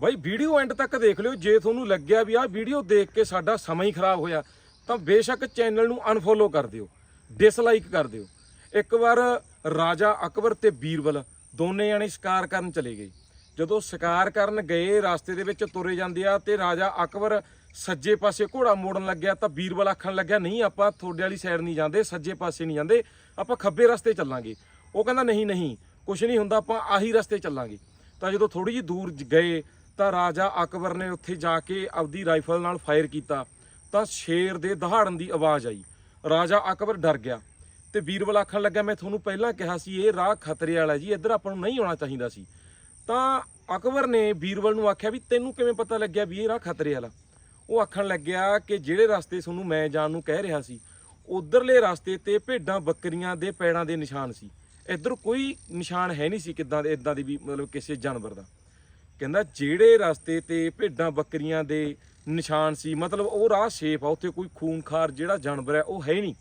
By, video and ਤੱਕ ਦੇਖ ਲਿਓ, ਜੇ ਤੁਹਾਨੂੰ ਲੱਗਿਆ ਵੀ ਆਹ ਵੀਡੀਓ ਦੇਖ ਕੇ ਸਾਡਾ ਸਮਾਂ ਹੀ ਖਰਾਬ ਹੋਇਆ, ਤਾਂ ਬੇਸ਼ੱਕ ਚੈਨਲ ਨੂੰ ਅਨਫੋਲੋ ਕਰ ਦਿਓ ਡਿਸਲਾਈਕ ਕਰ ਦਿਓ। ਇੱਕ ਵਾਰ ਰਾਜਾ ਅਕਬਰ ਤੇ ਬੀਰਬਲ ਦੋਨੇ ਜਾਣੇ ਸ਼ਿਕਾਰ ਕਰਨ ਚਲੇ ਗਏ। ਜਦੋਂ ਸ਼ਿਕਾਰ ਕਰਨ ਗਏ, ਰਸਤੇ ਦੇ ਵਿੱਚ ਤੁਰੇ ਜਾਂਦੇ ਆ ਤੇ ਰਾਜਾ ਅਕਬਰ ਸੱਜੇ ਪਾਸੇ ਘੋੜਾ ਮੋੜਨ ਲੱਗਿਆ, ਤਾਂ ਬੀਰਬਲ ਆਖਣ ਲੱਗਿਆ, ਨਹੀਂ, ਆਪਾਂ ਤੁਹਾਡੇ ਵਾਲੀ ਸਾਈਡ ਨਹੀਂ ਜਾਂਦੇ, ਸੱਜੇ ਪਾਸੇ ਨਹੀਂ ਜਾਂਦੇ, ਆਪਾਂ ਖੱਬੇ ਰਸਤੇ ਚੱਲਾਂਗੇ। ਉਹ ਕਹਿੰਦਾ, ਨਹੀਂ ਨਹੀਂ ਕੁਝ ਨਹੀਂ ਹੁੰਦਾ, ਆਪਾਂ ਆਹੀ ਰਸਤੇ ਚੱਲਾਂਗੇ। ਤਾਂ ਜਦੋਂ ਥੋੜੀ ਜਿਹੀ ਦੂਰ ਗਏ ਤਾਂ ਰਾਜਾ ਅਕਬਰ ਨੇ ਉੱਥੇ ਜਾ ਕੇ ਆਪਦੀ ਰਾਈਫਲ ਨਾਲ ਫਾਇਰ ਕੀਤਾ, ਤਾਂ ਸ਼ੇਰ ਦੇ ਦਹਾੜਨ ਦੀ ਆਵਾਜ਼ ਆਈ। ਰਾਜਾ ਅਕਬਰ ਡਰ ਗਿਆ ਤੇ ਬੀਰਬਲ ਆਖਣ ਲੱਗਾ, ਮੈਂ ਤੁਹਾਨੂੰ ਪਹਿਲਾਂ ਕਿਹਾ ਸੀ, ਇਹ ਰਾਹ ਖਤਰੇ ਵਾਲਾ ਜੀ, ਇੱਧਰ ਆਪਾਂ ਨੂੰ ਨਹੀਂ ਆਉਣਾ ਚਾਹੀਦਾ ਸੀ। ਤਾਂ ਅਕਬਰ ਨੇ ਬੀਰਬਲ ਨੂੰ ਆਖਿਆ ਵੀ ਤੈਨੂੰ ਕਿਵੇਂ ਪਤਾ ਲੱਗਿਆ ਵੀ ਇਹ ਰਾਹ ਖਤਰੇ ਵਾਲਾ? ਉਹ ਆਖਣ ਲੱਗਿਆ ਕਿ ਜਿਹੜੇ ਰਸਤੇ ਤੁਹਾਨੂੰ ਮੈਂ ਜਾਣ ਨੂੰ ਕਹਿ ਰਿਹਾ ਸੀ, ਉਧਰਲੇ ਰਸਤੇ ਤੇ ਭੇਡਾਂ ਬੱਕਰੀਆਂ ਦੇ ਪੈੜਾਂ ਦੇ ਨਿਸ਼ਾਨ ਸੀ। ਇੱਧਰ ਕੋਈ ਨਿਸ਼ਾਨ ਹੈ ਨਹੀਂ ਸੀ ਕਿਦਾਂ ਦੇ, ਇਦਾਂ ਦੀ ਵੀ ਮਤਲਬ ਕਿਸੇ ਜਾਨਵਰ ਦਾ। ਕਹਿੰਦਾ ਜਿਹੜੇ ਰਸਤੇ ਤੇ ਭੇਡਾਂ ਬੱਕਰੀਆਂ ਦੇ ਨਿਸ਼ਾਨ ਸੀ, ਮਤਲਬ ਉਹ ਰਾਹ ਸੇਫ ਆ, ਉੱਥੇ ਕੋਈ ਖੂਨਖਾਰ ਜਿਹੜਾ ਜਾਨਵਰ ਹੈ, ਉਹ ਹੈ ਹੀ ਨਹੀਂ।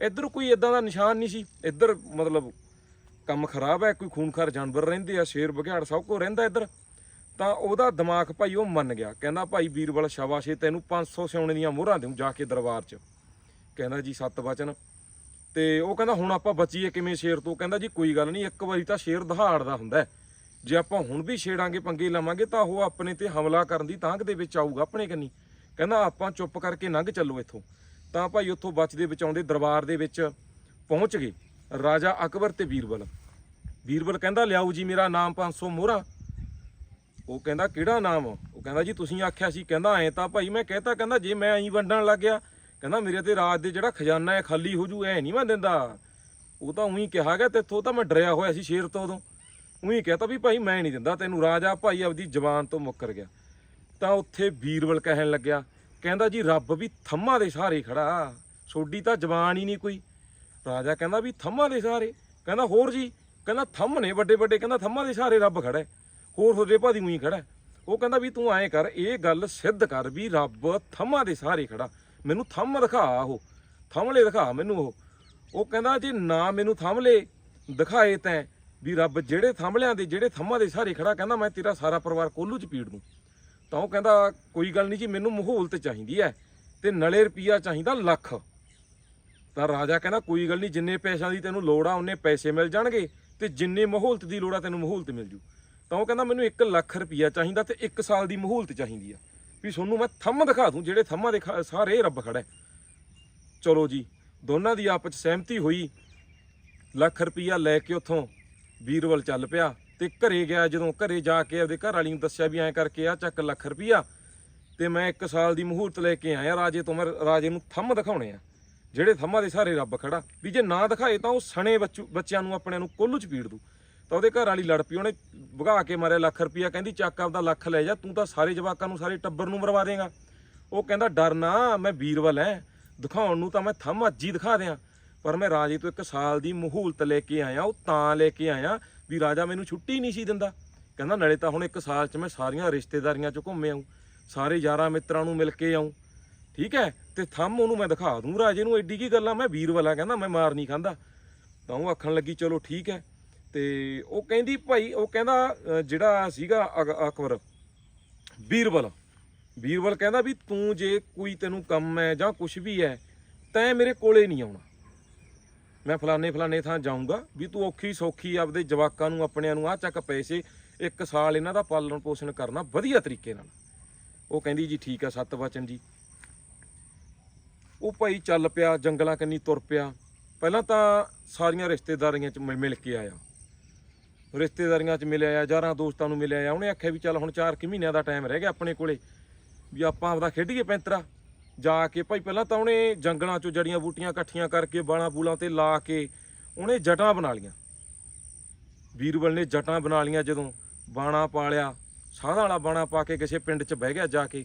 ਇੱਧਰ ਕੋਈ ਇਦਾਂ ਦਾ ਨਿਸ਼ਾਨ ਨਹੀਂ ਸੀ। ਇੱਧਰ ਮਤਲਬ ਕੰਮ ਖਰਾਬ ਹੈ, ਕੋਈ ਖੂਨਖਾਰ ਜਾਨਵਰ ਰਹਿੰਦੇ ਆ, ਸ਼ੇਰ ਬਘਿਆੜ ਸਭ ਕੋ ਰਹਿੰਦਾ ਇੱਧਰ। ਤਾਂ ਉਹਦਾ ਦਿਮਾਗ ਭਾਈ ਉਹ ਮੰਨ ਗਿਆ। ਕਹਿੰਦਾ ਭਾਈ ਵੀਰਬਲ ਸ਼ਾਬਾਸ਼ ਏ ਤੈਨੂੰ 500 ਸਿਉਣੇ ਦੀਆਂ ਮੋਹਰਾਂ ਦੇਉ ਜਾ ਕੇ ਦਰਬਾਰ 'ਚ। ਕਹਿੰਦਾ ਜੀ ਸੱਤ ਵਚਨ ਤੇ ਉਹ ਕਹਿੰਦਾ ਹੁਣ ਆਪਾਂ ਬਚੀਏ ਕਿਵੇਂ ਸ਼ੇਰ ਤੋਂ? ਕਹਿੰਦਾ ਜੀ ਕੋਈ ਗੱਲ ਨਹੀਂ, ਇੱਕ ਵਾਰੀ ਤਾਂ ਸ਼ੇਰ ਦਹਾੜਦਾ ਹੁੰਦਾ ਹੈ। ਜੇ ਆਪਾਂ ਹੁਣ ਵੀ ਛੇੜਾਂਗੇ, ਪੰਗੇ ਲਵਾਂਗੇ, ਤਾਂ ਉਹ ਆਪਣੇ ਤੇ ਹਮਲਾ ਕਰਨ ਦੀ ਤਾਂਘ ਦੇ ਵਿੱਚ ਆਊਗਾ, ਆਪਣੇ ਕੰਨੀ। ਕਹਿੰਦਾ, ਆਪਾਂ ਚੁੱਪ ਕਰਕੇ ਲੰਘ ਚੱਲੋ ਇੱਥੋਂ। ਤਾਂ ਭਾਈ ਉੱਥੋਂ ਬਚਦੇ ਬਚਾਉਂਦੇ ਦਰਬਾਰ ਦੇ ਵਿੱਚ ਪਹੁੰਚ ਗਏ ਰਾਜਾ ਅਕਬਰ ਤੇ ਬੀਰਬਲ। ਬੀਰਬਲ ਕਹਿੰਦਾ, ਲਿਆਓ ਜੀ ਮੇਰਾ ਨਾਮ 500 ਮੋਹਰਾ। ਉਹ ਕਹਿੰਦਾ, ਕਿਹੜਾ ਨਾਮ? ਉਹ ਕਹਿੰਦਾ, ਜੀ ਤੁਸੀਂ ਆਖਿਆ ਸੀ। ਕਹਿੰਦਾ, ਐ ਤਾਂ ਭਾਈ ਮੈਂ ਕਹਿਤਾ। ਕਹਿੰਦਾ, ਜੇ ਮੈਂ ਐਂ ਵੰਡਣ ਲੱਗ ਗਿਆ। ਕਹਿੰਦਾ, ਮੇਰੇ ਤੇ ਰਾਜ ਦੇ ਜਿਹੜਾ ਖਜ਼ਾਨਾ ਹੈ ਖਾਲੀ ਹੋ ਜੂ, ਐ ਨਹੀਂ ਮੈਂ ਦਿੰਦਾ। ਉਹ ਤਾਂ ਉਹੀ ਕਿਹਾ ਗਿਆ ਤੇਥੋਂ ਤਾਂ ਮੈਂ ਡਰਿਆ ਹੋਇਆ ਸੀ ਸ਼ੇਰ ਤੋਂ ਉਦੋਂ। ਉਹੀ ਕਹਤਾ ਵੀ ਭਾਈ ਮੈਂ ਨਹੀਂ ਦਿੰਦਾ, ਤੈਨੂੰ ਰਾਜਾ ਭਾਈ ਆਪਦੀ ਜ਼ਬਾਨ ਤੋਂ ਮੁੱਕਰ ਗਿਆ। ਤਾਂ ਉੱਥੇ ਵੀਰਵਲ ਕਹਿਣ ਲੱਗਿਆ, ਕਹਿੰਦਾ ਜੀ ਰੱਬ ਵੀ ਥੰਮਾਂ ਦੇ ਸਹਾਰੇ ਖੜਾ ਸੋਡੀ ਤਾਂ ਜ਼ਬਾਨ ਹੀ ਨਹੀਂ ਕੋਈ। ਰਾਜਾ ਕਹਿੰਦਾ ਵੀ ਥੰਮਾਂ ਦੇ ਸਹਾਰੇ, ਕਹਿੰਦਾ ਹੋਰ ਜੀ, ਕਹਿੰਦਾ ਥੰਮ ਨੇ ਵੱਡੇ ਵੱਡੇ, ਕਹਿੰਦਾ ਥੰਮਾਂ ਦੇ ਸਹਾਰੇ ਰੱਬ ਖੜਾ ਹੈ। ਹੋਰ ਹੋਰੇ ਭਾਦੀ ਉਹੀ ਖੜਾ ਉਹ ਕਹਿੰਦਾ ਵੀ ਤੂੰ ਐਂ ਕਰ, ਇਹ ਗੱਲ ਸਿੱਧ ਕਰ ਵੀ ਰੱਬ ਥੰਮਾਂ ਦੇ ਸਹਾਰੇ ਖੜਾ, ਮੈਨੂੰ ਥੰਮ ਦਿਖਾ ਉਹ ਥੰਮਲੇ ਦਿਖਾ ਮੈਨੂੰ ਉਹ। ਉਹ ਕਹਿੰਦਾ ਜੇ ਨਾ ਮੈਨੂੰ ਥੰਮਲੇ ਦਿਖਾਏ ਤੈਂ ਵੀ ਰੱਬ ਜਿਹੜੇ ਥੰਮਲਿਆਂ ਦੇ, ਜਿਹੜੇ ਥੰਮਾਂ ਦੇ ਸਾਰੇ ਖੜਾ ਕਹਿੰਦਾ, ਮੈਂ ਤੇਰਾ ਸਾਰਾ ਪਰਿਵਾਰ ਕੋਲੂ ਚ ਪੀੜ ਦੂੰ ਤਾਂ ਉਹ ਕਹਿੰਦਾ, ਕੋਈ ਗੱਲ ਨਹੀਂ ਜੀ, ਮੈਨੂੰ ਮਹੂਲਤ ਚਾਹੀਦੀ ਹੈ ਤੇ ਨਲੇ ਰੁਪਈਆ ਚਾਹੀਦਾ ਲੱਖ। ਤਾਂ ਰਾਜਾ ਕਹਿੰਦਾ, ਕੋਈ ਗੱਲ ਨਹੀਂ, ਜਿੰਨੇ ਪੈਸਿਆਂ ਦੀ ਤੈਨੂੰ ਲੋੜ ਆ, ਉਹਨੇ ਪੈਸੇ ਮਿਲ ਜਾਣਗੇ ਤੇ ਜਿੰਨੇ ਮਹੂਲਤ ਦੀ ਲੋੜ ਆ, ਤੈਨੂੰ ਮਹੂਲਤ ਮਿਲ ਜੂ। ਤਾਂ ਉਹ ਕਹਿੰਦਾ, ਮੈਨੂੰ 1 ਲੱਖ ਰੁਪਈਆ ਚਾਹੀਦਾ ਤੇ 1 ਸਾਲ ਦੀ ਮਹੂਲਤ ਚਾਹੀਦੀ ਆ। ਵੀ ਤੁਹਾਨੂੰ ਮੈਂ ਥੰਮ ਦਿਖਾ ਦੂੰ, ਜਿਹੜੇ ਥੰਮਾਂ ਦੇ ਸਾਰੇ ਰੱਬ ਖੜਾ ਚਲੋ ਜੀ, ਦੋਨਾਂ ਦੀ ਆਪਸ 'ਚ ਸਹਿਮਤੀ ਹੋਈ। ਲੱਖ ਰੁਪਈਆ ਲੈ ਕੇ ਉੱਥੋਂ ਵੀਰਵਲ ਚੱਲ ਪਿਆ ਤੇ ਘਰੇ ਗਿਆ ਜਦੋਂ ਘਰੇ ਜਾ ਕੇ ਆਪਦੇ ਘਰ ਵਾਲੀ ਨੂੰ ਦੱਸਿਆ ਵੀ ਐਂ ਕਰਕੇ ਆ ਚੱਕ ਲੱਖ ਰੁਪਈਆ ਤੇ ਮੈਂ 1 ਸਾਲ ਦੀ ਮਹੂਰਤ ਲੈ ਕੇ ਆਇਆ ਰਾਜੇ ਤੋਂ, ਮੈਂ ਰਾਜੇ ਨੂੰ ਥੰਮ ਦਿਖਾਉਣੇ ਆ। ਜਿਹੜੇ ਥੰਮਾਂ ਦੇ ਸਾਰੇ ਰੱਬ ਖੜਾ। ਵੀ ਜੇ ਨਾ ਦਿਖਾਏ ਤਾਂ ਉਹ ਸਣੇ ਬੱਚੂ, ਬੱਚਿਆਂ ਨੂੰ, ਆਪਣਿਆਂ ਨੂੰ ਕੋਲੂ ਚ ਪੀੜ ਦੂ। ਤਾਂ ਉਹਦੇ ਘਰ ਵਾਲੀ ਲੜ ਪਈ, ਉਹਨੇ ਭਗਾ ਕੇ ਮਾਰਿਆ ਲੱਖ ਰੁਪਈਆ, ਕਹਿੰਦੀ, ਚੱਕ ਆਪਦਾ ਲੱਖ ਲੈ ਜਾ, ਤੂੰ ਤਾਂ ਸਾਰੇ ਜਵਾਕਾਂ ਨੂੰ, ਸਾਰੇ ਟੱਬਰ ਨੂੰ ਮਰਵਾ ਦੇਗਾ। ਉਹ ਕਹਿੰਦਾ, ਡਰ ਨਾ, ਮੈਂ ਵੀਰਵਲ ਐ। ਦਿਖਾਉਣ ਨੂੰ ਤਾਂ ਮੈਂ ਥੰਮ ਅੱਜ ਹੀ ਦਿਖਾ ਦਿਆਂ। ਪਰ ਮੈਂ ਰਾਜੇ ਤੋਂ ਇੱਕ ਸਾਲ ਦੀ ਮਹੂਲਤ ਲੈ ਕੇ ਆਇਆ, ਉਹ ਤਾਂ ਲੈ ਕੇ ਆਇਆ ਵੀ ਰਾਜਾ ਮੈਨੂੰ ਛੁੱਟੀ ਨਹੀਂ ਸੀ ਦਿੰਦਾ। ਕਹਿੰਦਾ, ਨਾਲੇ ਤਾਂ ਹੁਣ ਇੱਕ ਸਾਲ 'ਚ ਮੈਂ ਸਾਰੀਆਂ ਰਿਸ਼ਤੇਦਾਰੀਆਂ 'ਚ ਘੁੰਮੇ ਆਉਂ ਸਾਰੇ ਯਾਰਾਂ ਮਿੱਤਰਾਂ ਨੂੰ ਮਿਲ ਕੇ ਆਉਂ ਠੀਕ ਹੈ? ਤੇ ਥੰਮ ਉਹਨੂੰ ਮੈਂ ਦਿਖਾ ਦੂੰ। ਰਾਜੇ ਨੂੰ ਐਡੀ ਕੀ ਗੱਲਾਂ ਮੈਂ ਵੀਰਵਾਲਾ ਕਹਿੰਦਾ, ਮੈਂ ਮਾਰ ਨਹੀਂ ਖਾਂਦਾ। ਤਾਂ ਉਹ ਆਖਣ ਲੱਗੀ, ਚਲੋ ਠੀਕ ਹੈ। ਤੇ ਉਹ ਕਹਿੰਦੀ, ਭਾਈ, ਉਹ ਕਹਿੰਦਾ ਜਿਹੜਾ ਸੀਗਾ ਅਕ- ਅਕਬਰ ਵੀਰਬਲ ਬੀਰਬਲ ਕਹਿੰਦਾ ਵੀ ਤੂੰ ਜੇ ਕੋਈ ਤੈਨੂੰ ਕੰਮ ਹੈ ਜਾਂ ਕੁਝ ਵੀ ਹੈ, ਤੈਂ ਮੇਰੇ ਕੋਲੇ ਨਹੀਂ ਆਉਣਾ। ਮੈਂ ਫਲਾਣੇ ਫਲਾਣੇ ਥਾਂ ਜਾਊਂਗਾ ਵੀ ਤੂੰ ਔਖੀ ਸੌਖੀ ਆਪਦੇ ਜਵਾਕਾਂ ਨੂੰ ਆਪਣਿਆਂ ਨੂੰ ਆ ਚੱਕ ਪੈਸੇ ਇੱਕ ਸਾਲ ਇਹਨਾਂ ਦਾ ਪਾਲਣ ਪੋਸ਼ਣ ਕਰਨਾ ਵਧੀਆ ਤਰੀਕੇ ਨਾਲ। ਉਹ ਕਹਿੰਦੀ ਜੀ ਠੀਕ ਆ ਸਤ ਵਚਨ ਜੀ। ਉਹ ਭਾਈ ਚੱਲ ਪਿਆ, ਜੰਗਲਾਂ ਕੰਨੀ ਤੁਰ ਪਿਆ। ਪਹਿਲਾਂ ਤਾਂ ਸਾਰੀਆਂ ਰਿਸ਼ਤੇਦਾਰੀਆਂ 'ਚ ਮਿ- ਮਿਲ ਕੇ ਆਇਆ। ਰਿਸ਼ਤੇਦਾਰੀਆਂ 'ਚ ਮਿਲਿਆ ਆ, ਯਾਰਾਂ ਦੋਸਤਾਂ ਨੂੰ ਮਿਲਿਆ ਆ। ਉਹਨੇ ਆਖਿਆ ਵੀ ਚੱਲ ਹੁਣ 4 ਕਿ ਮਹੀਨਿਆਂ ਦਾ ਟਾਈਮ ਰਹਿ ਗਿਆ ਆਪਣੇ ਕੋਲੇ। ਵੀ ਆਪਾਂ ਆਪਦਾ ਖੇਡੀਏ ਪੈਂਤਰਾ। ਜਾ ਕੇ ਭਾਈ ਪਹਿਲਾਂ ਤਾਂ ਉਹਨੇ ਜੰਗਲਾਂ 'ਚੋਂ ਜੜੀਆਂ ਬੂਟੀਆਂ ਇਕੱਠੀਆਂ ਕਰਕੇ ਬਾਲਾਂ ਬੂਲਾਂ ਤੇ ਲਾ ਕੇ ਉਹਨੇ ਜਟਾਂ ਬਣਾ ਲੀਆਂ। ਵੀਰਬਲ ਨੇ ਜਟਾਂ ਬਣਾ ਲੀਆਂ ਜਦੋਂ ਬਾਣਾ ਪਾਲਿਆ, ਸਾਧਾਂ ਵਾਲਾ ਬਾਣਾ ਪਾ ਕੇ ਕਿਸੇ ਪਿੰਡ 'ਚ ਬਹਿ ਗਿਆ ਜਾ ਕੇ।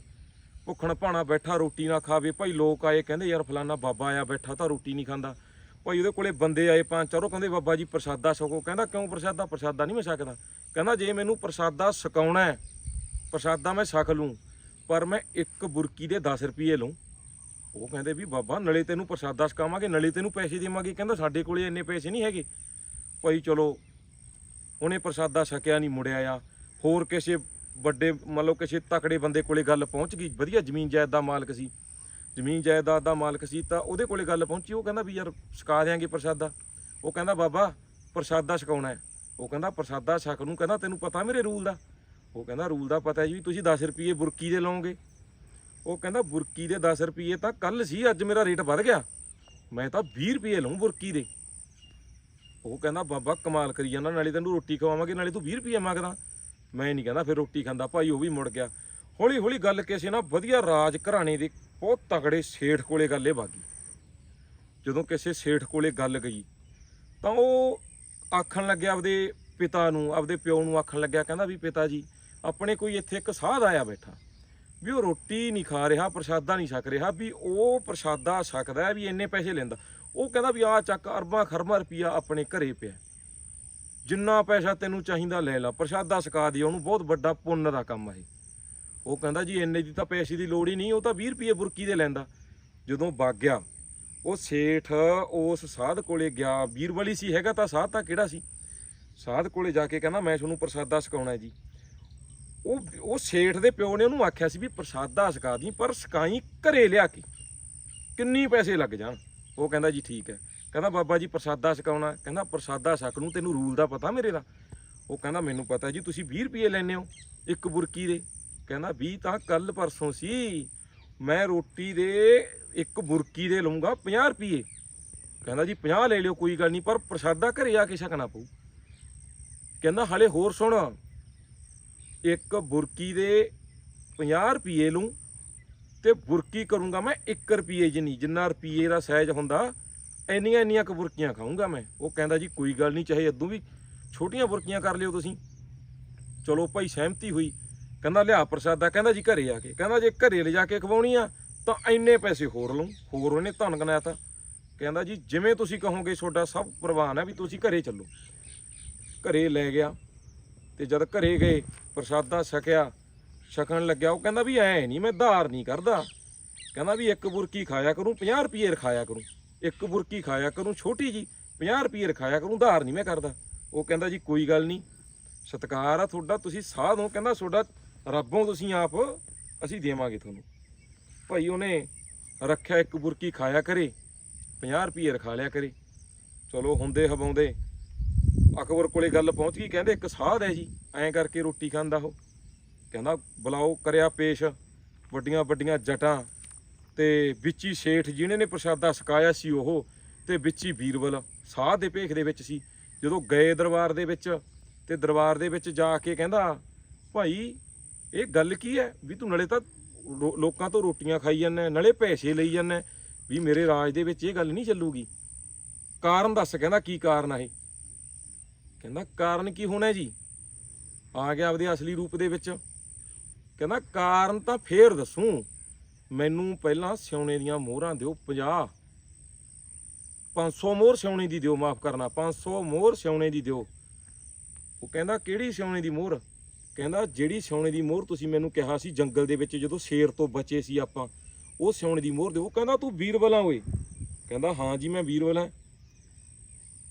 ਭੁੱਖਣ ਭਾਣਾ ਬੈਠਾ, ਰੋਟੀ ਨਾ ਖਾਵੇ। ਭਾਈ ਲੋਕ ਆਏ, ਕਹਿੰਦੇ ਯਾਰ ਫਲਾਨਾ ਬਾਬਾ ਆਇਆ ਬੈਠਾ ਤਾਂ ਰੋਟੀ ਨਹੀਂ ਖਾਂਦਾ। ਭਾਈ ਉਹਦੇ ਕੋਲੇ ਬੰਦੇ ਆਏ ਪੰਜ ਚਾਰੋਂ ਕਹਿੰਦੇ ਬਾਬਾ ਜੀ ਪ੍ਰਸਾਦਾ ਛਕੋ। ਕਹਿੰਦਾ ਕਿਉਂ ਪ੍ਰਸਾਦਾ? ਪ੍ਰਸਾਦਾ ਨਹੀਂ ਮੈਂ ਛਕਦਾ। ਕਹਿੰਦਾ ਜੇ ਮੈਨੂੰ ਪ੍ਰਸਾਦਾ ਛਕਾਉਣਾ ਹੈ, ਪ੍ਰਸਾਦਾ ਮੈਂ ਛਕ ਲੂੰ। ਪਰ ਮੈਂ ਇੱਕ ਬੁਰਕੀ ਦੇ 10 ਰੁਪਏ ਲਊ। ਉਹ ਕਹਿੰਦੇ ਵੀ ਬਾਬਾ, ਨਲੇ ਤੈਨੂੰ ਪ੍ਰਸਾਦਾ ਛਕਾਵਾਂਗੇ, ਨਲੇ ਤੈਨੂੰ ਪੈਸੇ ਦੇਵਾਂਗੇ। ਕਹਿੰਦਾ ਸਾਡੇ ਕੋਲੇ ਇੰਨੇ ਪੈਸੇ ਨਹੀਂ ਹੈਗੇ। ਭਾਈ ਚਲੋ, ਉਹਨੇ ਪ੍ਰਸਾਦਾ ਛਕਿਆ ਨਹੀਂ ਮੁੜਿਆ ਆ। ਹੋਰ ਕਿਸੇ ਵੱਡੇ ਮਤਲਬ ਕਿਸੇ ਤਕੜੇ ਬੰਦੇ ਕੋਲੇ ਗੱਲ ਪਹੁੰਚ ਗਈ। ਵਧੀਆ ਜ਼ਮੀਨ ਜਾਇਦਾਦ ਦਾ ਮਾਲਕ ਸੀ। ਜ਼ਮੀਨ ਜਾਇਦਾਦ ਦਾ ਮਾਲਕ ਸੀ ਤਾਂ ਉਹਦੇ ਕੋਲੇ ਗੱਲ ਪਹੁੰਚੀ। ਉਹ ਕਹਿੰਦਾ ਵੀ ਯਾਰ ਛਕਾ ਦਿਆਂਗੇ ਪ੍ਰਸ਼ਾਦਾ। ਉਹ ਕਹਿੰਦਾ, ਬਾਬਾ, ਪ੍ਰਸ਼ਾਦਾ ਛਕਾਉਣਾ ਹੈ। ਉਹ ਕਹਿੰਦਾ, ਪ੍ਰਸ਼ਾਦਾ ਛਕ ਨੂੰ ਕਹਿੰਦਾ, ਤੈਨੂੰ ਪਤਾ ਮੇਰੇ ਰੂਲ ਦਾ? ਉਹ ਕਹਿੰਦਾ ਰੂਲ ਦਾ ਪਤਾ ਜੀ ਵੀ ਤੁਸੀਂ 10 ਰੁਪਏ ਬੁਰਕੀ ਦੇ ਲਓਗੇ। ਉਹ ਕਹਿੰਦਾ ਬੁਰਕੀ ਦੇ 10 ਰੁਪਏ ਤਾਂ ਕੱਲ ਸੀ, ਅੱਜ ਮੇਰਾ ਰੇਟ ਵੱਧ ਗਿਆ। ਮੈਂ ਤਾਂ 20 ਰੁਪਏ ਲਵਾਂ ਬੁਰਕੀ ਦੇ। ਉਹ ਕਹਿੰਦਾ, ਬਾਬਾ, ਕਮਾਲ ਕਰੀ ਜਾਂਦਾ, ਨਾਲੇ ਤੈਨੂੰ ਰੋਟੀ ਖਵਾਵਾਂਗੇ, ਨਾਲੇ ਤੂੰ 20 ਰੁਪਏ ਮੰਗਦਾ। ਮੈਂ ਨਹੀਂ ਕਹਿੰਦਾ ਫਿਰ ਰੋਟੀ ਖਾਂਦਾ, ਭਾਈ ਉਹ ਵੀ ਮੁੜ ਗਿਆ। ਹੌਲੀ ਹੌਲੀ ਗੱਲ ਕਿਸੇ ਨਾ ਵਧੀਆ ਰਾਜ ਘਰਾਣੇ ਦੇ ਬਹੁਤ ਤਗੜੇ ਸੇਠ ਕੋਲੇ ਗੱਲ ਇਹ ਬਾਗੀ ਜਦੋਂ ਕਿਸੇ ਸੇਠ ਕੋਲੇ ਗੱਲ ਗਈ, ਤਾਂ ਉਹ ਆਖਣ ਲੱਗਿਆ ਆਪਦੇ ਪਿਤਾ ਨੂੰ, ਆਪਦੇ ਪਿਓ ਨੂੰ ਆਖਣ ਲੱਗਿਆ, ਕਹਿੰਦਾ ਵੀ ਪਿਤਾ ਜੀ ਆਪਣੇ ਕੋਈ ਇੱਥੇ ਇੱਕ ਸਾਧ ਆਇਆ ਬੈਠਾ, ਵੀ ਉਹ ਰੋਟੀ ਨਹੀਂ ਖਾ ਰਿਹਾ, ਪ੍ਰਸ਼ਾਦਾ ਨਹੀਂ ਛਕ ਰਿਹਾ, ਵੀ ਉਹ ਪ੍ਰਸ਼ਾਦਾ ਛਕਦਾ ਵੀ ਇੰਨੇ ਪੈਸੇ ਲੈਂਦਾ। ਉਹ ਕਹਿੰਦਾ ਵੀ ਆ ਚੱਕ ਅਰਬਾਂ ਖਰਬਾਂ ਰੁਪਈਆ ਆਪਣੇ ਘਰੇ ਪਿਆ। ਜਿੰਨਾ ਪੈਸਾ ਤੈਨੂੰ ਚਾਹੀਦਾ ਲੈ ਲਾ, ਪ੍ਰਸ਼ਾਦਾ ਛਕਾ ਦੀ, ਉਹਨੂੰ ਬਹੁਤ ਵੱਡਾ ਪੁੰਨ ਦਾ ਕੰਮ ਹੈ ਇਹ। ਉਹ ਕਹਿੰਦਾ ਜੀ, ਇੰਨੇ ਦੀ ਤਾਂ ਪੈਸੇ ਦੀ ਲੋੜ ਹੀ ਨਹੀਂ, ਉਹ ਤਾਂ 20 ਰੁਪਏ ਬੁਰਕੀ ਦੇ ਲੈਂਦਾ। ਜਦੋਂ ਵਗ ਗਿਆ, ਉਹ ਸੇਠ ਉਸ ਸਾਧ ਕੋਲੇ ਗਿਆ, ਵੀਰਵਲੀ ਸੀ, ਹੈਗਾ ਤਾਂ ਸਾਧ ਤਾਂ ਕਿਹੜਾ ਸੀ? ਸਾਧ ਕੋਲੇ ਜਾ ਕੇ ਕਹਿੰਦਾ, ਮੈਂ ਤੁਹਾਨੂੰ ਪ੍ਰਸ਼ਾਦਾ ਛਕਾਉਣਾ ਜੀ। ਉਹ ਉਹ ਸੇਠ ਦੇ ਪਿਓ ਨੇ ਉਹਨੂੰ ਆਖਿਆ ਸੀ ਵੀ ਪ੍ਰਸ਼ਾਦਾ ਛਕਾ ਦੀ, ਪਰ ਛਕਾਈ ਘਰੇ ਲਿਆ ਕੇ। ਕਿੰਨੀ ਪੈਸੇ ਲੱਗ ਜਾਣ? ਉਹ ਕਹਿੰਦਾ ਜੀ ਠੀਕ ਹੈ। ਕਹਿੰਦਾ ਬਾਬਾ ਜੀ ਪ੍ਰਸ਼ਾਦਾ ਛਕਾਉਣਾ ਕਹਿੰਦਾ ਪ੍ਰਸ਼ਾਦਾ ਛਕ ਨੂੰ ਤੈਨੂੰ ਰੂਲ ਦਾ ਪਤਾ ਮੇਰੇ ਦਾ? ਉਹ ਕਹਿੰਦਾ ਮੈਨੂੰ ਪਤਾ ਜੀ, ਤੁਸੀਂ 20 ਰੁਪਏ ਲੈਨੇ ਹੋ ਇੱਕ ਬੁਰਕੀ ਦੇ। ਕਹਿੰਦਾ 20 ਤਾਂ ਕੱਲ ਪਰਸੋਂ ਸੀ। ਮੈਂ ਰੋਟੀ ਦੇ ਇੱਕ ਬੁਰਕੀ ਦੇ ਲਊਂਗਾ 50 ਰੁਪਏ। ਕਹਿੰਦਾ ਜੀ 50 ਲੈ ਲਿਓ, ਕੋਈ ਗੱਲ ਨਹੀਂ, ਪਰ ਪ੍ਰਸ਼ਾਦਾ ਘਰੇ ਆ ਕੇ ਛਕਣਾ ਪਊ। ਕਹਿੰਦਾ ਹਲੇ ਹੋਰ ਸੁਣ। ਇੱਕ ਬੁਰਕੀ ਦੇ 50 ਰੁਪਏ ਲੂੰ ਤੇ ਬੁਰਕੀ ਕਰੂੰਗਾ ਮੈਂ 1 ਰੁਪਏ ਜਿੰਨੀ ਜਿੰਨਾ ਰੁਪਏ ਦਾ ਸਾਈਜ਼ ਹੁੰਦਾ, ਇੰਨੀਆਂ ਇੰਨੀਆਂ ਕੁ ਬੁਰਕੀਆਂ ਖਾਊਂਗਾ ਮੈਂ। ਉਹ ਕਹਿੰਦਾ ਜੀ ਕੋਈ ਗੱਲ ਨਹੀਂ, ਚਾਹੇ ਅੱਧੂ ਵੀ ਛੋਟੀਆਂ ਬੁਰਕੀਆਂ ਕਰ ਲਿਓ ਤੁਸੀਂ। ਚਲੋ ਭਾਈ ਸਹਿਮਤੀ ਹੋਈ। ਕਹਿੰਦਾ ਲਿਆ ਪ੍ਰਸ਼ਾਦਾ, ਕਹਿੰਦਾ ਜੀ ਘਰੇ ਆ ਕੇ। ਕਹਿੰਦਾ ਜੇ ਘਰੇ ਲਿਜਾ ਕੇ ਖਵਾਉਣੀ ਆ, ਤਾਂ ਇੰਨੇ ਪੈਸੇ ਹੋਰ ਲਊ, ਹੋਰ ਉਹਨੇ ਧਨ ਗਨਾਇਆ ਤਾਂ ਕਹਿੰਦਾ ਜੀ ਜਿਵੇਂ ਤੁਸੀਂ ਕਹੋਗੇ, ਤੁਹਾਡਾ ਸਭ ਪ੍ਰਵਾਨ ਹੈ ਵੀ ਤੁਸੀਂ ਘਰੇ ਚੱਲੋ। ਘਰੇ ਲੈ ਗਿਆ। ਤੇ ਜਦ ਘਰੇ ਗਏ, ਪ੍ਰਸ਼ਾਦਾ ਛਕਿਆ, ਛਕਣ ਲੱਗਿਆ, ਉਹ ਕਹਿੰਦਾ ਵੀ ਐ ਨਹੀਂ, ਮੈਂ ਧਾਰ ਨਹੀਂ ਕਰਦਾ। ਕਹਿੰਦਾ ਵੀ ਇੱਕ ਬੁਰਕੀ ਖਾਇਆ ਕਰੂੰ 50 ਰੁਪਏ ਰਖਾਇਆ ਕਰੂੰ। ਇੱਕ ਬੁਰਕੀ ਖਾਇਆ ਕਰੂੰ, ਛੋਟੀ ਜੀ 50 ਰੁਪਏ ਰਖਾਇਆ ਕਰੂੰ, ਧਾਰ ਨਹੀਂ ਮੈਂ ਕਰਦਾ। ਉਹ ਕਹਿੰਦਾ ਜੀ, ਕੋਈ ਗੱਲ ਨਹੀਂ, ਸਤਕਾਰ ਆ ਤੁਹਾਡਾ, ਤੁਸੀਂ ਸਾਧ ਹੋ, ਕਹਿੰਦਾ ਤੁਹਾਡਾ ਰੱਬੋਂ ਤੁਸੀਂ ਆਪ, ਅਸੀਂ ਦੇਵਾਂਗੇ ਤੁਹਾਨੂੰ। ਭਾਈ ਉਹਨੇ ਰੱਖਿਆ ਇੱਕ ਬੁਰਕੀ ਖਾਇਆ ਕਰੇ 50 ਰੁਪਏ ਰਖਾ ਲਿਆ ਕਰੇ। ਚਲੋ ਹੁੰਦੇ ਹਵਾਉਂਦੇ ਅਕਬਰ ਕੋਲੇ ਗੱਲ ਪਹੁੰਚ ਗਈ, ਕਹਿੰਦੇ ਇੱਕ ਸਾਧ ਹੈ ਜੀ, ਐਂ ਕਰਕੇ ਰੋਟੀ ਖਾਂਦਾ ਉਹ। ਕਹਿੰਦਾ, ਬੁਲਾਓ, ਕਰਿਆ ਪੇਸ਼, ਵੱਡੀਆਂ ਵੱਡੀਆਂ ਜਟਾਂ, ਤੇ ਵਿੱਚੀ ਸੇਠ ਜਿਹਨੇ ਨੇ ਪ੍ਰਸ਼ਾਦਾ ਛਕਾਇਆ ਸੀ ਉਹ, ਤੇ ਵਿੱਚੀ ਬੀਰਬਲ, ਸਾਧ ਦੇ ਭੇਖ ਦੇ ਵਿੱਚ ਸੀ। ਜਦੋਂ ਗਏ ਦਰਬਾਰ ਦੇ ਵਿੱਚ, ਤੇ ਦਰਬਾਰ ਦੇ ਵਿੱਚ ਜਾ ਕੇ ਕਹਿੰਦਾ, ਭਾਈ, ਇਹ ਗੱਲ ਕੀ ਹੈ? ਵੀ ਤੂੰ ਨਲੇ ਤਾਂ ਲੋ- ਲੋਕਾਂ ਤੋਂ ਰੋਟੀਆਂ ਖਾਈ ਜਾਂਦਾ, ਨਲੇ ਪੈਸੇ ਲਈ ਜਾਂਦਾ, ਵੀ ਮੇਰੇ ਰਾਜ ਦੇ ਵਿੱਚ ਇਹ ਗੱਲ ਨਹੀਂ ਚੱਲੂਗੀ। ਕਾਰਨ ਦੱਸ, ਕਹਿੰਦਾ, ਕੀ ਕਾਰਨ ਆ ਇਹ? ਕਹਿੰਦਾ, ਕਾਰਨ ਕੀ ਹੋਣਾ ਜੀ? ਆ ਗਿਆ ਆਪਦੇ ਅਸਲੀ ਰੂਪ ਦੇ ਵਿੱਚ। ਕਹਿੰਦਾ, ਕਾਰਨ ਤਾਂ ਫੇਰ ਦੱਸੂ। ਮੈਨੂੰ ਪਹਿਲਾਂ ਸਿਉਣੇ ਦੀਆਂ ਮੋਹਰਾਂ ਦਿਓ 50 500 ਮੋਹਰ ਸਿਉਣੇ ਦੀ ਦਿਓ, ਮਾਫ ਕਰਨਾ 500 ਮੋਹਰ ਸਿਉਣੇ ਦੀ ਦਿਓ। ਉਹ ਕਹਿੰਦਾ, ਕਿਹੜੀ ਸਿਉਣੇ ਦੀ ਮੋਹਰ? ਕਹਿੰਦਾ, ਜਿਹੜੀ ਸਿਉਣੇ ਦੀ ਮੋਹਰ ਤੁਸੀਂ ਮੈਨੂੰ ਕਿਹਾ ਸੀ ਜੰਗਲ ਦੇ ਵਿੱਚ ਜਦੋਂ ਸ਼ੇਰ ਤੋਂ ਬਚੇ ਸੀ ਆਪਾਂ, ਉਹ ਸਿਉਣੇ ਦੀ ਮੋਹਰ ਦਿਓ। ਕਹਿੰਦਾ, ਤੂੰ ਵੀਰਬਲਾ ਓਏ। ਕਹਿੰਦਾ, ਹਾਂ ਜੀ, ਮੈਂ ਵੀਰਬਲਾ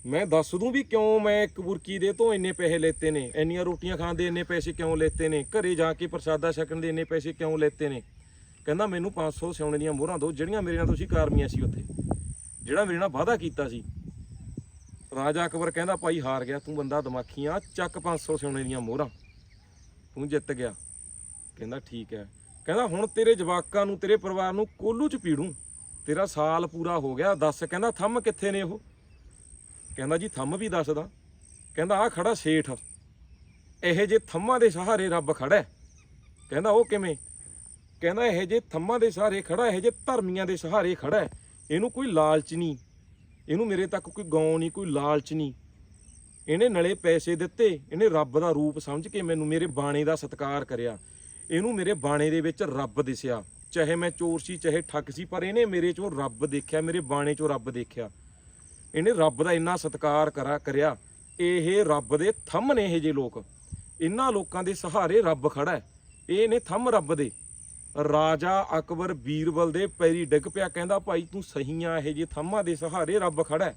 ਮੈਂ ਦੱਸ ਦੂੰ ਵੀ ਕਿਉਂ ਮੈਂ ਇੱਕ ਬੁਰਕੀ ਦੇ ਤੋਂ ਇੰਨੇ ਪੈਸੇ ਲੈਤੇ ਨੇ? ਇੰਨੀਆਂ ਰੋਟੀਆਂ ਖਾਣ ਦੇ ਇੰਨੇ ਪੈਸੇ ਕਿਉਂ ਲੈਤੇ ਨੇ? ਘਰੇ ਜਾ ਕੇ ਪ੍ਰਸਾਦਾ ਛਕਣ ਦੇ ਇੰਨੇ ਪੈਸੇ ਕਿਉਂ ਲੈਤੇ ਨੇ? ਕਹਿੰਦਾ, ਮੈਨੂੰ 500 ਸਿਉਣੇ ਦੀਆਂ ਮੋਹਰਾਂ ਦਿਓ, ਜਿਹੜੀਆਂ ਮੇਰੇ ਨਾਲ ਤੁਸੀਂ ਕਾਰਮੀਆਂ ਸੀ ਉੱਥੇ। ਜਿਹੜਾ ਮੇਰੇ ਨਾਲ ਵਾਅਦਾ ਕੀਤਾ ਸੀ। ਰਾਜਾ ਅਕਬਰ ਕਹਿੰਦਾ, ਭਾਈ, ਹਾਰ ਗਿਆ, ਤੂੰ ਬੰਦਾ ਦਿਮਾਖੀਆਂ ਚੱਕ 500 ਸਿਉਣੇ ਦੀਆਂ ਮੋਹਰਾਂ। ਤੂੰ ਜਿੱਤ ਗਿਆ। ਕਹਿੰਦਾ, ਠੀਕ ਹੈ। ਕਹਿੰਦਾ, ਹੁਣ ਤੇਰੇ ਜਵਾਕਾਂ ਨੂੰ, ਤੇਰੇ ਪਰਿਵਾਰ ਨੂੰ ਕੋਲੂ ਚ ਪੀੜੂ। ਤੇਰਾ ਸਾਲ ਪੂਰਾ ਹੋ ਗਿਆ, ਦੱਸ, ਕਹਿੰਦਾ, ਥੰਮ ਕਿੱਥੇ ਨੇ ਉਹ? ਕਹਿੰਦਾ ਜੀ, ਥੰਮ ਵੀ ਦੱਸਦਾ। ਕਹਿੰਦਾ ਆ ਖੜਾ ਸੇਠ। ਇਹੋ ਜੇ ਥੰਮਾਂ ਦੇ ਸਹਾਰੇ ਰੱਬ ਖੜਾ ਕਹਿੰਦਾ, ਉਹ ਕਿਵੇਂ? ਕਹਿੰਦਾ, ਇਹੋ ਜੇ ਥੰਮਾਂ ਦੇ ਸਹਾਰੇ ਖੜਾ ਇਹੋ ਜੇ ਧਰਮੀਆਂ ਦੇ ਸਹਾਰੇ ਖੜਾ ਇਹਨੂੰ ਕੋਈ ਲਾਲਚ ਨਹੀਂ। ਇਹਨੂੰ ਮੇਰੇ ਤੱਕ ਕੋਈ ਗੌਂ ਨਹੀਂ, ਕੋਈ ਲਾਲਚ ਨਹੀਂ। ਇਹਨੇ ਨਲੇ ਪੈਸੇ ਦਿੱਤੇ, ਇਹਨੇ ਰੱਬ ਦਾ ਰੂਪ ਸਮਝ ਕੇ ਮੈਨੂੰ ਮੇਰੇ ਬਾਣੇ ਦਾ ਸਤਿਕਾਰ ਕਰਿਆ। ਇਹਨੂੰ ਮੇਰੇ ਬਾਣੇ ਦੇ ਵਿੱਚ ਰੱਬ ਦਿਸਿਆ। ਚਾਹੇ ਮੈਂ ਚੋਰ ਸੀ, ਚਾਹੇ ਠੱਗ ਸੀ, ਪਰ ਇਹਨੇ ਮੇਰੇ ਚੋਂ ਰੱਬ ਦੇਖਿਆ, ਮੇਰੇ ਬਾਣੇ ਚੋਂ ਰੱਬ ਦੇਖਿਆ। ਇਹਨੇ ਰੱਬ ਦਾ ਇੰਨਾ ਸਤਿਕਾਰ ਕਰਾ ਕਰਿਆ। ਇਹ ਰੱਬ ਦੇ ਥੰਮ ਨੇ ਇਹ ਜੇ ਲੋਕ। ਇਹਨਾਂ ਲੋਕਾਂ ਦੇ ਸਹਾਰੇ ਰੱਬ ਖੜਾ ਹੈ। ਇਹ ਨੇ ਥੰਮ ਰੱਬ ਦੇ। ਰਾਜਾ ਅਕਬਰ ਬੀਰਬਲ ਦੇ ਪੈਰੀ ਡਿੱਗ ਪਿਆ, ਕਹਿੰਦਾ, ਭਾਈ, ਤੂੰ ਸਹੀ ਆ ਇਹ ਜੇ ਥੰਮਾਂ ਦੇ ਸਹਾਰੇ ਰੱਬ ਖੜਾ ਹੈ।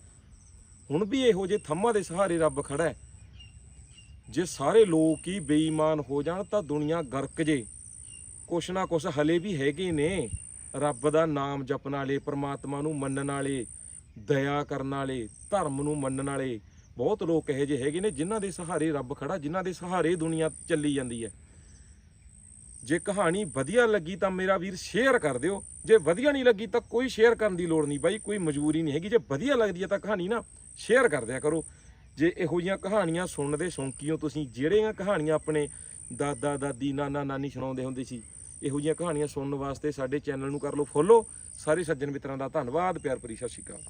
ਹੁਣ ਵੀ ਇਹੋ ਜੇ ਥੰਮਾਂ ਦੇ ਸਹਾਰੇ ਰੱਬ ਖੜਾ ਹੈ। ਜੇ ਸਾਰੇ ਲੋਕ ਹੀ ਬੇਈਮਾਨ ਹੋ ਜਾਣ ਤਾਂ ਦੁਨੀਆ ਗਰਕ ਜੇ। ਕੁਛ ਨਾ ਕੁਛ ਹਲੇ ਵੀ ਹੈਗੇ ਨੇ। ਰੱਬ ਦਾ ਨਾਮ ਜਪਣ ਵਾਲੇ, ਪ੍ਰਮਾਤਮਾ ਨੂੰ ਮੰਨਣ ਵਾਲੇ ਦਇਆ ਕਰਨ ਵਾਲੇ, ਧਰਮ ਨੂੰ ਮੰਨਣ ਵਾਲੇ ਬਹੁਤ ਲੋਕ ਇਹੋ ਜਿਹੇ ਹੈਗੇ ਨੇ ਜਿਨ੍ਹਾਂ ਦੇ ਸਹਾਰੇ ਰੱਬ ਖੜਾ, ਜਿਨ੍ਹਾਂ ਦੇ ਸਹਾਰੇ ਦੁਨੀਆ ਚੱਲੀ ਜਾਂਦੀ ਹੈ। ਜੇ ਕਹਾਣੀ ਵਧੀਆ ਲੱਗੀ ਤਾਂ ਮੇਰਾ ਵੀਰ ਸ਼ੇਅਰ ਕਰ ਦਿਓ। ਜੇ ਵਧੀਆ ਨਹੀਂ ਲੱਗੀ ਤਾਂ ਕੋਈ ਸ਼ੇਅਰ ਕਰਨ ਦੀ ਲੋੜ ਨਹੀਂ ਬਾਈ, ਕੋਈ ਮਜਬੂਰੀ ਨਹੀਂ ਹੈਗੀ। ਜੇ ਵਧੀਆ ਲੱਗਦੀ ਹੈ ਤਾਂ ਕਹਾਣੀ ਨਾ ਸ਼ੇਅਰ ਕਰ ਦਿਆ ਕਰੋ। ਜੇ ਇਹੋ ਜਿਹੀਆਂ ਕਹਾਣੀਆਂ ਸੁਣਨ ਦੇ ਸ਼ੌਂਕੀਓ ਤੁਸੀਂ, ਜਿਹੜੀਆਂ ਕਹਾਣੀਆਂ ਆਪਣੇ ਦਾਦਾ, ਦਾਦੀ, ਨਾਨਾ, ਨਾਨੀ ਸੁਣਾਉਂਦੇ ਹੁੰਦੇ ਸੀ, ਇਹੋ ਜਿਹੀਆਂ ਕਹਾਣੀਆਂ ਸੁਣਨ ਵਾਸਤੇ ਸਾਡੇ ਚੈਨਲ ਨੂੰ ਕਰ ਲਓ, ਫੋਲੋ। ਸਾਰੇ ਸੱਜਣ ਮਿੱਤਰਾਂ ਦਾ ਧੰਨਵਾਦ, ਪਿਆਰ ਭਰੀ ਸਤਿ ਸ਼੍ਰੀ ਅਕਾਲ।